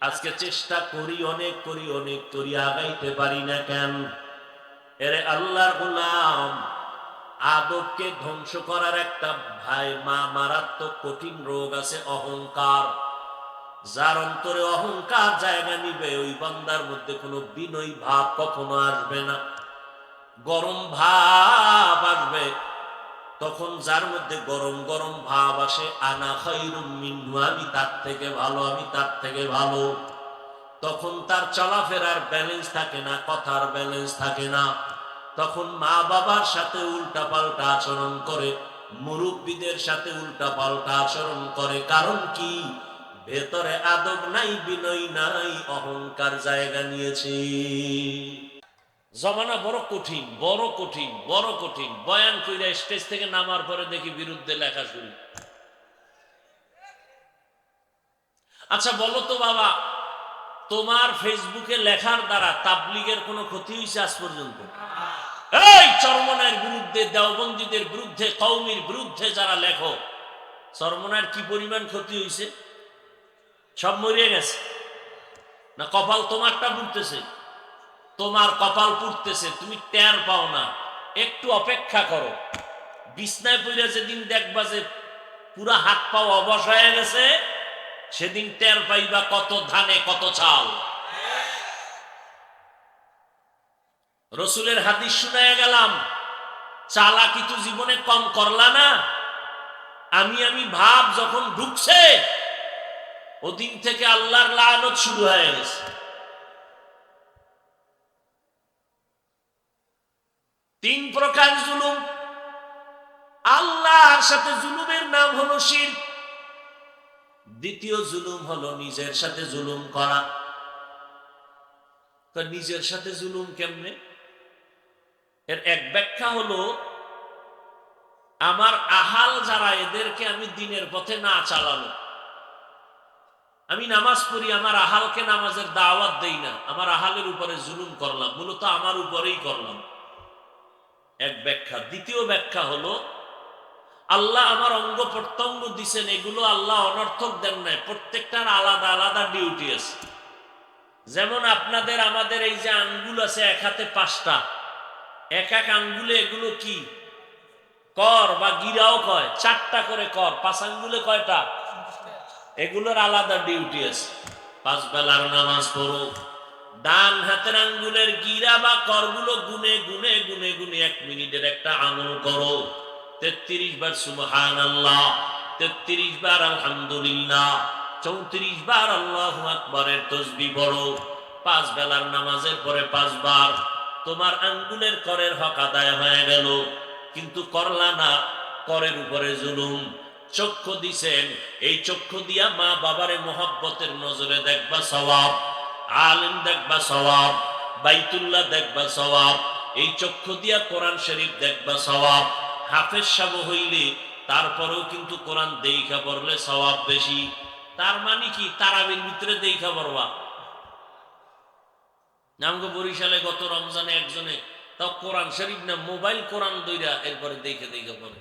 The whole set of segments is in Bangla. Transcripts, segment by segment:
আজকে চেষ্টা করি, অনেক করি অনেক করি, আগাইতে পারি না কেন? এরে আল্লাহর গোলাম, আদবকে ধ্বংস করার একটা ভাই মা মারাত্মক কঠিন রোগ আছে, অহংকার। যার অন্তরে অহংকার জায়গা নিবে, ওই বান্দার মধ্যে কোনো বিনয় ভাব কখনো আসবে না। গরম ভাব আসবে। তখন যার মধ্যে গরম গরম ভাব আসে, আনা মিন্নু আমি তার থেকে ভালো, আমি তার থেকে ভালো। তখন তার চলাফেরার ব্যালেন্স থাকে না, কথার ব্যালেন্স থাকে না। তখন মা বাবার সাথে উল্টা পাল্টা আচরণ করে, মুরব্বীদের সাথে উল্টা পাল্টা আচরণ করে। কারণ কি? ভেতরে আদব নাই, বিনয় নাই, অহংকার জায়গা নিয়েছে। জমানা বড় কঠিন বড় কঠিন বড় কঠিন। বয়ান কইরা স্টেজ থেকে নামার পরে দেখি বিরুদ্ধে লেখা শুরু। আচ্ছা বলো তো বাবা, তোমার ফেসবুকে লেখার দ্বারা তাবলিগের কোনো ক্ষতি হয়েছে আজ পর্যন্ত? এই চরমনের বিরুদ্ধে, দেওবন্দীদের বিরুদ্ধে কৌমির বিরুদ্ধে যারা লেখো চরমনার কি পরিমাণ ক্ষতি হয়েছে সব মরিয়ে গেছে? না কপাল তোমারটা পুড়তেছে তোমার কপাল পুড়তেছে, তুমি টের পাও না। একটু অপেক্ষা করো। বিছনায় পড়ে যেদিন দেখবা যে পুরা হাত পাও অবশ হয়ে গেছে, সেদিন টের পাইবা কত ধানে, কত চাল। রসুলের হাদিস শুনায় গেলাম চালা কিছু জীবনে কম করলা না। আমি আমি ভাব যখন ঢুকছে, ওদিন থেকে আল্লাহর লানত শুরু হয়ে গেছে। তিন প্রকার জুলুম। আল্লাহর সাথে জুলুমের নাম হলো শির। দ্বিতীয় জুলুম হলো নিজের সাথে জুলুম করা। তো নিজের সাথে জুলুম কেমনে? এর এক ব্যাখ্যা হলো, আমার আহাল যারা, এদেরকে আমি দিনের পথে না চালানো। আমি নামাজ পড়ি, আমার আহালকে নামাজের দাওয়াত দেই না। আমার আহালের উপরে জুলুম করলাম, মূলত আমার উপরেই করলাম। এক ব্যাখ্যা। দ্বিতীয় ব্যাখ্যা হলো, আল্লাহ আমার অঙ্গ প্রত্যঙ্গ দিছেন, এগুলো আল্লাহ অনর্থক দেন নাই, প্রত্যেকটার আলাদা আলাদা ডিউটি আছে। যেমন আপনাদের, আমাদের এই যে আঙ্গুল আছে এক হাতে পাঁচটা, এক এক আঙ্গুলে এগুলো কি? কর বা গিরাও কয়, চারটা করে কর, পাঁচ আঙ্গুলে কয়টা? এগুলোর আলাদা ডিউটি আছে। পাঁচ বেলার নামাজ পড়ো ডান হাতের আঙ্গুলের গিরা বা করগুলো গুনে গুনে গুনে গুনে এক মিনিটের একটা আঙুল করো। তেত্রিশ বার সুবহান আল্লাহ তেত্রিশ বার আলহামদুলিল্লাহ, চৌত্রিশ বার আল্লাহ আকবরের তসবি পড়ো। পাঁচ বেলার নামাজের পরে পাঁচবার তোমার আঙ্গুলের করের হক আদায় হয়ে গেল। কিন্তু করলা না, করের উপরে জুলুম। চক্ষু দিছেন, এই চক্ষু দিয়া মা বাবারে মোহাব্বতের নজরে দেখবা সওয়াব। আলিম দেখবা সওয়াব, বাইতুল্লাহ দেখবা সওয়াব, এই চক্ষু দিয়া কোরআন শরীফ দেখবা সওয়াব। হাফেজ সাব হইলে তারপরেও কিন্তু কোরআন দেইখা পড়লে সওয়াব বেশি। তার মানে কি? তারাবির ভিতরে দেইখা পড়বা। আমাকে বরিশালে গত রমজানে একজনে, তাও কোরআন শরীফ না, মোবাইল কোরআন দইরা এরপরে দেখে দেখে পড়ে।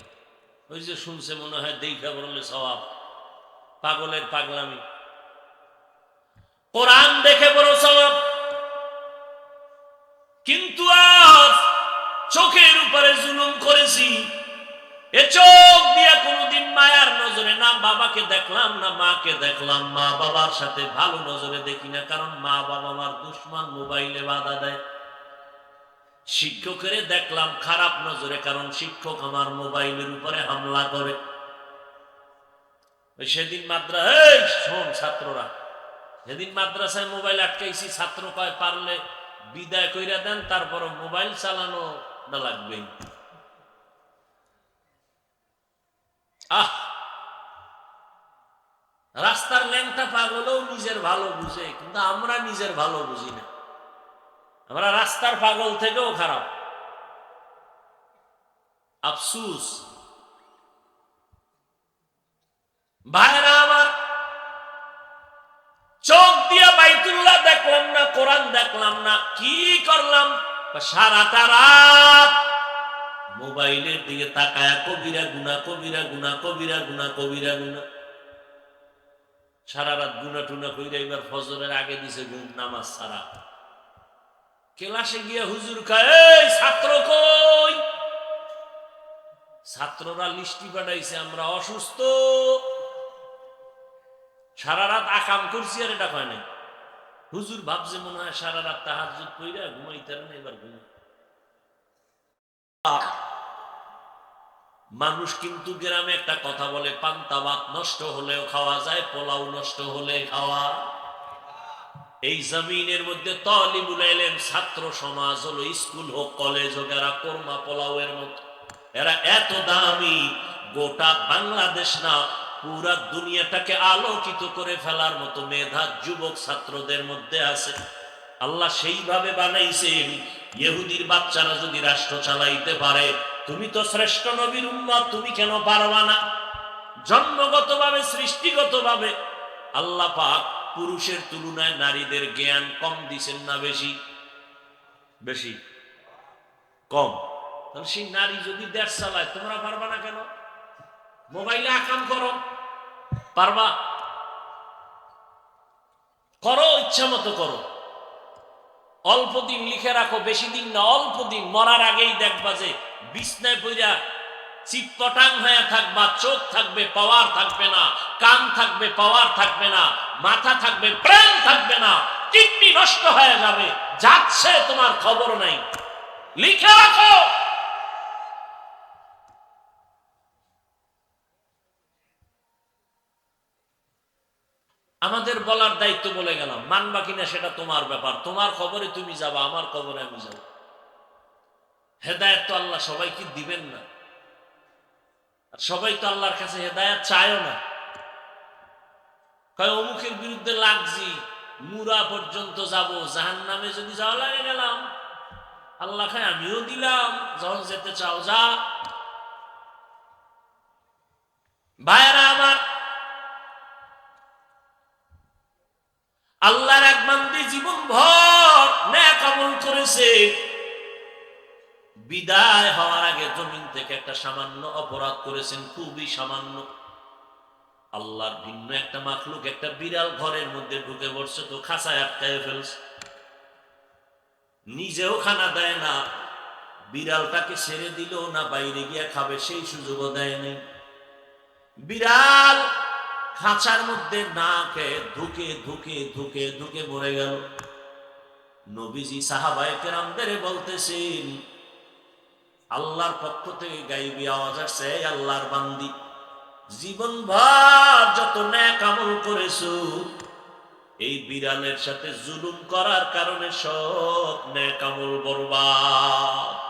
ওই যে শুনছে মনে হয়, দেখা পড়লে সবাব পাগলের পাগলামি। কোরআন দেখে বড় সবাব কিন্তু আজ চোখের উপরে জুলুম করেছি। এ চোখ দিয়া কোনোদিন মায়ার নজরে না বাবাকে দেখলাম, না মাকে দেখলাম। মা বাবার সাথে ভালো নজরে দেখি না, কারণ মা বাবা আমার দুশ্মন মোবাইলে বাধা দেয়। শিক্ষকের দেখলাম খারাপ নজরে, কারণ শিক্ষক আমার মোবাইলের উপরে হামলা করে। সেদিন মাদ্রা শোন ছাত্ররা সেদিন মাদ্রাসায় মোবাইল আটকাইছি, ছাত্র কয়, পারলে বিদায় কইরা দেন তারপর মোবাইল চালানো না লাগবেই। আহ! রাস্তার ল্যাংটা পাগলেও নিজের ভালো বুঝে, কিন্তু আমরা নিজের ভালো বুঝি না। আমরা রাস্তার পাগল থেকেও খারাপ। আফসুস। ভাইরা আমার চোখ দিয়া বাইতুল্লাহ দেখলাম না, কোরআন দেখলাম না, কি করলাম? সারাটা রাত মোবাইলের দিকে তাকায়া, কবিরা গুনা কবিরা গুনা কবিরা গুনা কবিরা গুনা। সারা রাত গুনা টুনা কইরা এবার ফজরের আগে দিছে ঘুম, নামাজ সারা ক্লাসে গিয়া হুজুর খায় এই ছাত্র কই? ছাত্ররা লিস্টি পাঠাইছে, আমরা অসুস্থ। সারা রাত আকাম করছি আর এটা কয় নাই। হুজুর ভাবছে মনে হয় সারা রাত তাহার কইরা ঘুমাইতে না, এবার ঘুমাই। মানুষ কিন্তু গ্রামে একটা কথা বলে, পান্তা ভাত নষ্ট হলেও খাওয়া যায়, পোলাও নষ্ট হলে খাওয়া। এই জমিনের মধ্যে তলিবুল এলেম ছাত্র সমাজ হলো, স্কুল হোক, কলেজ হোক, এরা কোরমা এর মতো। এরা এত দামি, গোটা বাংলাদেশ না পুরা দুনিয়াটাকে আলোকিত করে ফেলার মতো মেধা যুবক ছাত্রদের মধ্যে আছে। আল্লাহ সেইভাবে বানাইছেন। ইহুদির বাচ্চারা যদি রাষ্ট্র চালাইতে পারে, তুমি তো শ্রেষ্ঠ নবীর উম্মত, তুমি কেন পারবা না? জন্মগতভাবে, সৃষ্টিগতভাবে। আল্লাহ পাক পুরুষের তুলনায় নারীদের জ্ঞান কম দিছেন না বেশি? বেশি? কম। তাহলে সেই নারী যদি দেশ চালায় তোমরা পারবা না কেন? মোবাইলে আকাম করো। পারবা? করো, ইচ্ছা মতো করো। অল্প দিন লিখে রাখো, বেশি দিন না, অল্প দিন। মরার আগেই দেখবা যে বিছনায় পইরা চিৎপটাং হয়ে থাকবা, চোখ থাকবে, পাওয়ার থাকবে না, কান থাকবে, পাওয়ার থাকবে না, মাথা থাকবে, প্রাণ থাকবে না, কিডনি নষ্ট হয়ে যাবে, যাচ্ছে, তোমার খবর নাই। লিখে রাখো! আমাদের বলার দায়িত্ব বলে গেলাম। মানবা কিনা সেটা তোমার ব্যাপার। তোমার খবরে তুমি যাবা, আমার খবরে আমি যাব। হেদায়ত তো আল্লাহ সবাইকে দিবেন না। আর সবাই তো আল্লাহর কাছে হেদায়ত চায়ও না। কয়, অমুকের বিরুদ্ধে লাগছি, মুরা পর্যন্ত যাব জাহান নামে যদি যাওয়া লাগে গেলাম। আল্লাহ খায় আমিও দিলাম, যখন যেতে চাও যা। ভাইয়েরা আমার আল্লাহর এক বান্দি জীবন ভর ন্যাক করেছে। বিদায় হওয়ার আগে জমিন থেকে একটা সামান্য অপরাধ করেছেন, খুবই সামান্য। আল্লাহর ভিন্ন একটা মাখলুক, একটা বিড়াল ঘরের মধ্যে ঢুকে পড়ছে, তো খাঁচায় আটকায় ফেলছে। নিজেও খানা দেয় না, বিড়ালটাকে ছেড়ে দিলেও না বাইরে গিয়ে খাবে, সেই সুযোগও দেয় নাই বিড়াল খাঁচার মধ্যে না খেয়ে ধুকে ধুকে ধুকে ধুকে মরে গেল। নবীজি সাহাবায়ে কেরামদের বলতেছেন, আল্লাহর পক্ষ থেকে গাইবি আওয়াজ আসছে আল্লাহর বান্দি জীবন ভর যত ন্যাক আমল করেছ, এই বিড়ালের সাথে জুলুম করার কারণে সব ন্যাক আমল বরবাদ।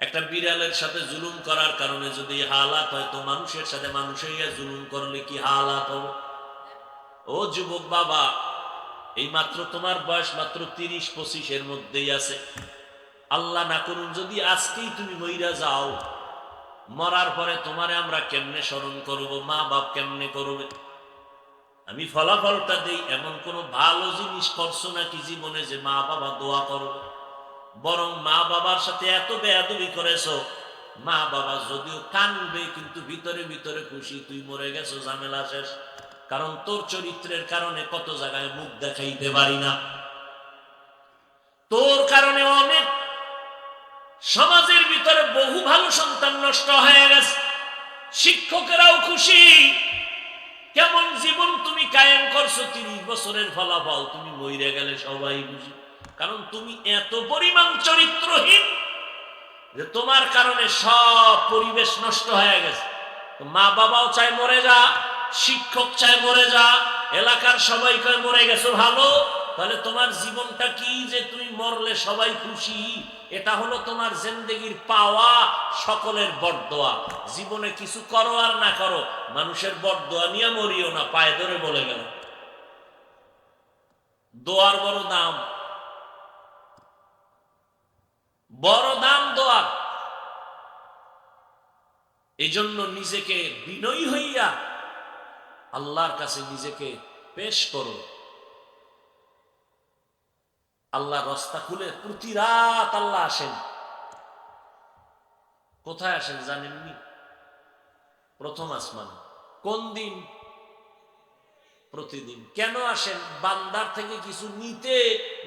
একটা বিড়ালের সাথে জুলুম করার কারণে যদি হালাত হয়, তো মানুষের সাথে মানুষের জুলুম করলে কি হালাত হবে? ও যুবক বাবা এই মাত্র তোমার বয়স মাত্র তিরিশ পঁচিশের মধ্যেই আছে। আল্লাহ না করুন, যদি আজকেই তুমি মইরা যাও, মরার পরে তোমারে আমরা কেমনে স্মরণ করব? মা বাপ কেমনে করবে? আমি ফলাফলটা দেই, এমন কোনো ভালো জিনিস করছ নাকি জীবনে যে মা বাবা দোয়া করবে? বরং মা বাবার সাথে এত বেয়াদবি করেছ, মা বাবা যদিও কানবে, কিন্তু ভিতরে ভিতরে খুশি, তুই মরে গেছো, ঝামেলা শেষ। কারণ তোর চরিত্রের কারণে কত জায়গায় মুখ দেখাইতে পারি না। তোর কারণে অনেক সমাজের ভিতরে বহু ভালো সন্তান নষ্ট হয়ে গেছে। শিক্ষকেরাও খুশি। কেমন জীবন তুমি কায়েম করছ, তিরিশ বছরের ফলাফল, তুমি মইরে গেলে সবাই খুশি। কারণ তুমি এত পরিমাণ চরিত্রহীন যে তোমার কারণে সব পরিবেশ নষ্ট হয়ে গেছে। মা বাবাও চায় মরে যা, শিক্ষক চায় মরে যা, এলাকার সবাই কয় মরে গেছো ভালো, তাহলে তোমার জীবনটা কি যে তুমি মরলে সবাই খুশি? এটা হলো তোমার জিন্দগির পাওয়া সকলের বরদোয়া। জীবনে কিছু করো আর না করো, মানুষের বরদোয়া নিয়ে মরিও না, পায়ে ধরে বলে গেল। দোয়ার বড় দাম। বড় দাম দোয়ার এই জন্য নিজেকে বিনয়ী হইয়া আল্লাহর কাছে নিজেকে পেশ করো। আল্লাহ রাস্তা খুলে প্রতি রাত আল্লাহ আসেন। কোথায় আসেন জানেননি? প্রথম আসমান। কোন দিন? প্রতিদিন। কেন আসেন? বান্দার থেকে কিছু নিতে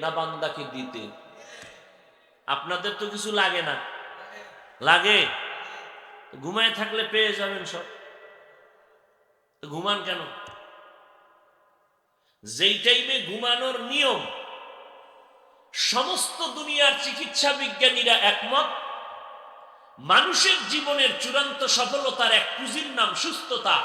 না বান্দাকে দিতে? আপনাদের তো কিছু লাগে না। লাগে? ঘুমায় থাকলে পেয়ে যাবেন সব। ঘুমান কেন? যেই টাইমে ঘুমানোর নিয়ম, সমস্ত দুনিয়ার চিকিৎসা বিজ্ঞানীরা একমত, মানুষের জীবনের চূড়ান্ত সফলতার এক পুঁজির নাম সুস্থতা,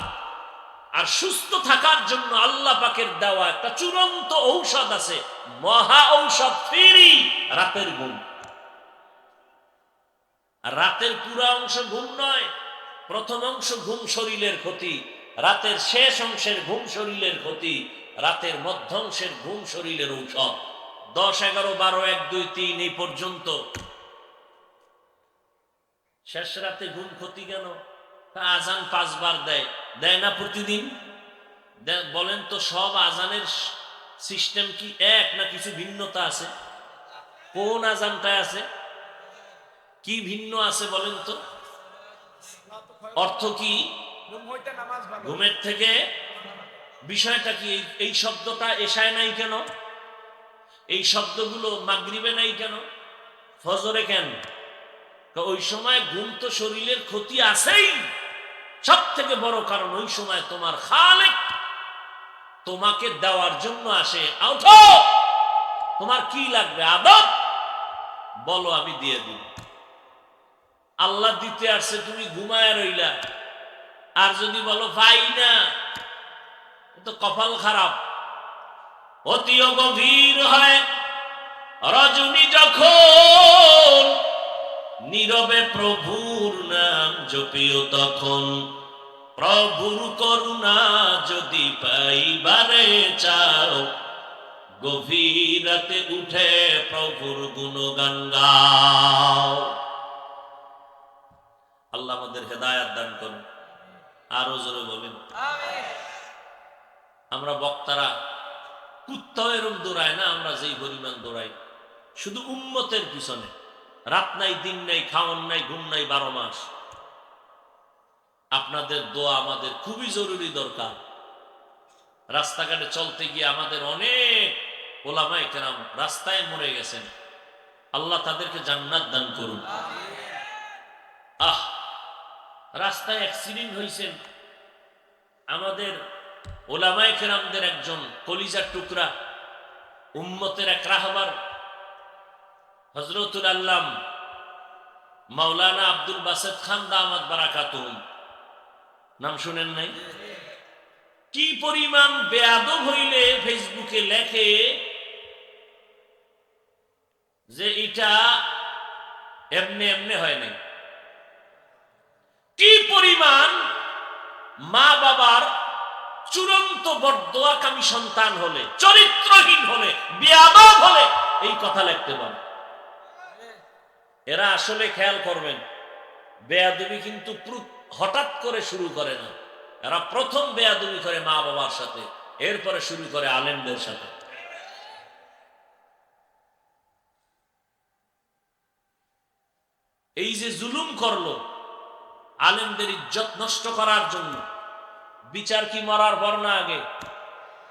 আর সুস্থ থাকার জন্য আল্লাহ পাকের দেওয়া একটা চূড়ান্ত ঔষধ আছে, মহা ঔষধ ফেরি, রাতের আর রাতের পুরা অংশ ঘুম নয়, প্রথম অংশ ঘুম শরীরের ক্ষতি, রাতের শেষ অংশের ঘুম শরীরের ক্ষতি, রাতের মধ্যাংশের ঘুম শরীরের ঔষধ। দশ, এগারো, বারো, এক, দুই, তিন, এই পর্যন্ত। শেষ রাতে ঘুম ক্ষতি কেন? আজান পাঁচবার দেয়। দেয় না প্রতিদিন? বলেন তো সব আজানের সিস্টেম কি এক না কিছু ভিন্নতা আছে? কোন আজানটায় আছে? কি ভিন্ন আছে বলেন তো? অর্থ কি? ঘুমের থেকে বিষয়টা কি? এই- শব্দটা এশায় নাই কেন? এই শব্দগুলো মাগরিবে নাই কেন? ফজরে কেন? ওই সময় ঘুম তো শরীরের ক্ষতি আছেই। সব থেকে বড় কারণ ওই সময় তোমার খালেক তোমাকে দেওয়ার জন্য আসে। তোমার কি লাগবে? আদব বলো, আমি দিয়ে দিই। আল্লাহ দিতে আসছে, তুমি ঘুমায় রইলা। আর যদি বলো, পাই না তো কপাল খারাপ। অতিও গভীর হয় রজনী যখন, নীরবে প্রভুর নাম জপিও তখন। প্রভুর করুণা যদি পাইবারে চাও গভীর রাতে উঠে প্রভুর গুণগান গাও। আল্লাহ আমাদের হেদায়াত দান করুন। আরও জোরে বলেন। আমরা বক্তারা কুত্তাও এরম দৌড়ায় না, আমরা যেই পরিমাণ দৌড়াই। শুধু উম্মতের পিছনে। রাত নাই, দিন নাই, খাওয়ান নাই, ঘুম নাই, বারো মাস। আপনাদের দোয়া আমাদের খুবই জরুরি দরকার। রাস্তাঘাটে চলতে গিয়ে আমাদের অনেক ওলামাই কেরাম রাস্তায় মরে গেছেন। আল্লাহ তাদেরকে জান্নাত দান করুন। আহ! রাস্তায় অ্যাক্সিডেন্ট হয়েছেন আমাদের ওলামায় কেরামদের একজন কলিজার টুকরা, উম্মতের এক রাহবার হজরতুল আল্লাম মাওলানা আব্দুল বাসেদ খান দামাত বারাকাতুম নাম শুনেন নাই? কি পরিমাণ বেয়াদব হইলে ফেসবুকে লেখে যে এটা এমনি এমনি হয় নাই। কি পরিমাণ মা বাবার চূড়ান্ত বরদোয়াকামী সন্তান হলে, চরিত্রহীন হলে, বেয়াদব হলে, এই কথা লিখতে পারে। এরা আসলে খেয়াল করবেন, বেয়াদবি কিন্তু হঠাৎ করে শুরু করে না। এরা প্রথম বেয়াদবি করে মা বাবার সাথে, এরপরে শুরু করে আলেমদের সাথে। এই যে জুলুম করল আলেমদের ইজ্জত নষ্ট করার জন্য। বিচার কি মরার পর না আগে?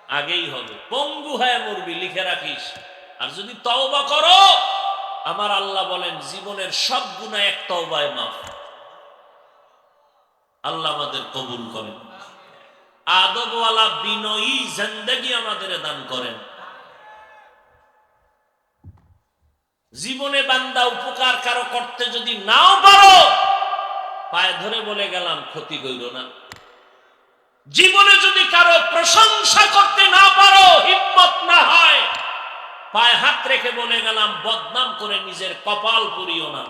আগেই হবে। পঙ্গু হয়ে মরবি, লিখে রাখিস। আর যদি তওবা করো, আমার আল্লাহ বলেন, জীবনের সব গুণা এক তওবায় মাফ। আল্লাহ আমাদের কবুল করেন। আদবওয়ালা বিনয়ী জিন্দেগি আমাদের দান করেন। জীবনে বান্দা উপকার কারও করতে যদি নাও পারো পায়ে ধরে বলে গেলাম, ক্ষতি কইর না। জীবনে যদি কারও প্রশংসা করতে না পারো, হিম্মত না হয়, পায়ে হাত রেখে বলে গেলাম, বদনাম করে নিজের কপাল পুরিও না।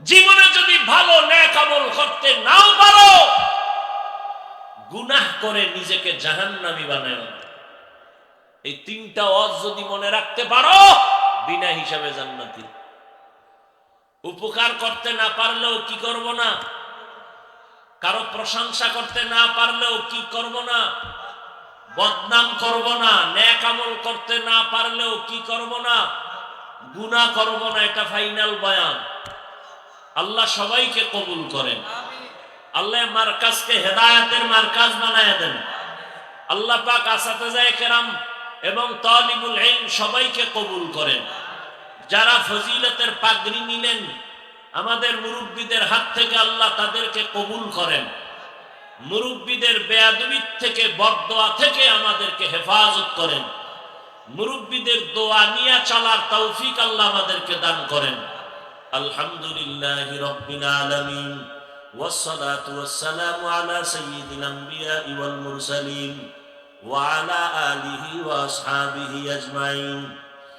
জীবনে যদি ভালো ন্যাক আমল করতে নাও পারো, গুনাহ করে নিজেকে জাহান্নামি বানায়। এই তিনটা অজ যদি মনে রাখতে পারো, বিনা হিসাবে জান্নাতি। উপকার করতে না পারলেও কি করব না? কারও প্রশংসা করতে না পারলেও কি করব না? বদনাম করব না, ন্যাক আমল করতে না পারলেও কি করব না? গুনাহ করব না, এটা ফাইনাল বয়ান। আল্লাহ সবাইকে কবুল করেন। আল্লাহ মার্কাজকে হেদায়াতের মার্কাজ বানায় দেন। আল্লাহ পাক আসাতাজায়ে কেরাম এবং তলিবুল সবাইকে কবুল করেন। যারা ফজিলতের পাগড়ি নিলেন আমাদের মুরব্বীদের হাত থেকে আল্লাহ তাদেরকে কবুল করেন মুরব্বীদের বেয়াদবির থেকে বরদোয়া থেকে আমাদেরকে হেফাজত করেন মুরব্বীদের দোয়া নিয়ে চলার তৌফিক আল্লাহ আমাদেরকে দান করেন আলহামদুলিল্লাহ রব্বিল আলামিন والصلاة والسلام على سيد الأنبياء والمرسلين وعلى آله وأصحابه أجمعين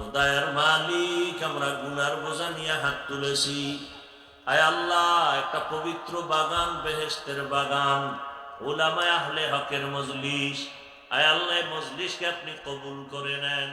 খোদায়ের মালিক, আমরা গুনার বোঝা নিয়ে হাত তুলেছি। আয় আল্লাহ, একটা পবিত্র বাগান বেহেস্তের বাগান, ওলামায় আহলে হকের মজলিস। আয় আল্লাহ মজলিসকে আপনি কবুল করে নেন।